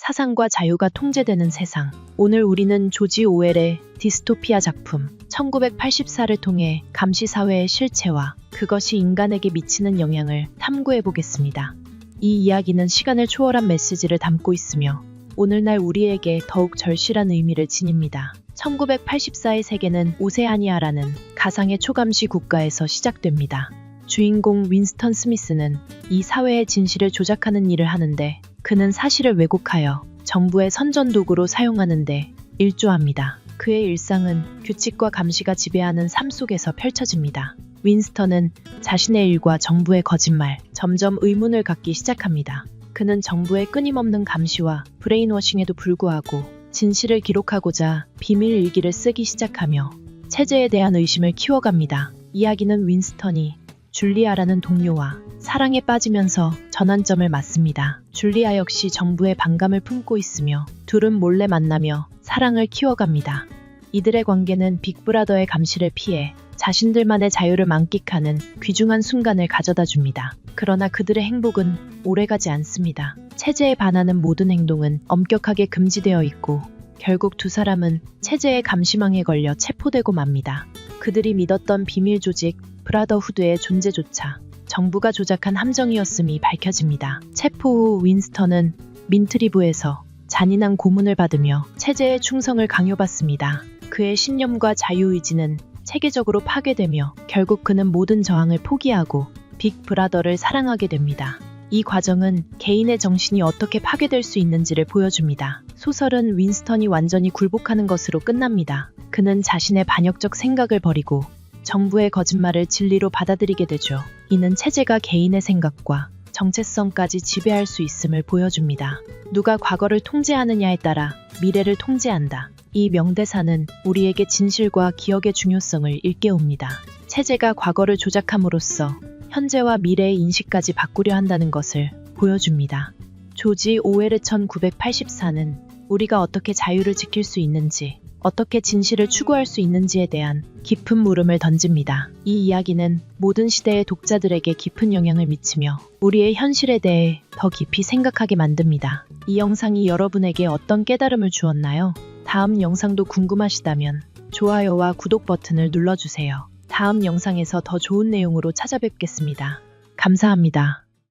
사상과 자유가 통제되는 세상. 오늘 우리는 조지 오웰의 디스토피아 작품 1984를 통해 감시 사회의 실체와 그것이 인간에게 미치는 영향을 탐구해 보겠습니다. 이 이야기는 시간을 초월한 메시지를 담고 있으며 오늘날 우리에게 더욱 절실한 의미를 지닙니다. 1984의 세계는 오세아니아라는 가상의 초감시 국가에서 시작됩니다. 주인공 윈스턴 스미스는 이 사회의 진실을 조작하는 일을 하는데 그는 사실을 왜곡하여 정부의 선전도구로 사용하는데 일조합니다. 그의 일상은 규칙과 감시가 지배하는 삶 속에서 펼쳐집니다. 윈스턴은 자신의 일과 정부의 거짓말, 점점 의문을 갖기 시작합니다. 그는 정부의 끊임없는 감시와 브레인워싱에도 불구하고 진실을 기록하고자 비밀 일기를 쓰기 시작하며 체제에 대한 의심을 키워갑니다. 이야기는 윈스턴이 줄리아라는 동료와 사랑에 빠지면서 전환점을 맞습니다. 줄리아 역시 정부의 반감을 품고 있으며 둘은 몰래 만나며 사랑을 키워갑니다. 이들의 관계는 빅브라더의 감시를 피해 자신들만의 자유를 만끽하는 귀중한 순간을 가져다 줍니다. 그러나 그들의 행복은 오래가지 않습니다. 체제에 반하는 모든 행동은 엄격하게 금지되어 있고 결국 두 사람은 체제의 감시망에 걸려 체포되고 맙니다. 그들이 믿었던 비밀 조직 브라더후드의 존재조차 정부가 조작한 함정이었음이 밝혀집니다. 체포 후 윈스턴은 민트리브에서 잔인한 고문을 받으며 체제의 충성을 강요받습니다. 그의 신념과 자유의지는 체계적으로 파괴되며 결국 그는 모든 저항을 포기하고 빅 브라더를 사랑하게 됩니다. 이 과정은 개인의 정신이 어떻게 파괴될 수 있는지를 보여줍니다. 소설은 윈스턴이 완전히 굴복하는 것으로 끝납니다. 그는 자신의 반역적 생각을 버리고 정부의 거짓말을 진리로 받아들이게 되죠. 이는 체제가 개인의 생각과 정체성까지 지배할 수 있음을 보여줍니다. 누가 과거를 통제하느냐에 따라 미래를 통제한다. 이 명대사는 우리에게 진실과 기억의 중요성을 일깨웁니다. 체제가 과거를 조작함으로써 현재와 미래의 인식까지 바꾸려 한다는 것을 보여줍니다. 조지 오웰의 1984는 우리가 어떻게 자유를 지킬 수 있는지, 어떻게 진실을 추구할 수 있는지에 대한 깊은 물음을 던집니다. 이 이야기는 모든 시대의 독자들에게 깊은 영향을 미치며 우리의 현실에 대해 더 깊이 생각하게 만듭니다. 이 영상이 여러분에게 어떤 깨달음을 주었나요? 다음 영상도 궁금하시다면 좋아요와 구독 버튼을 눌러주세요. 다음 영상에서 더 좋은 내용으로 찾아뵙겠습니다. 감사합니다.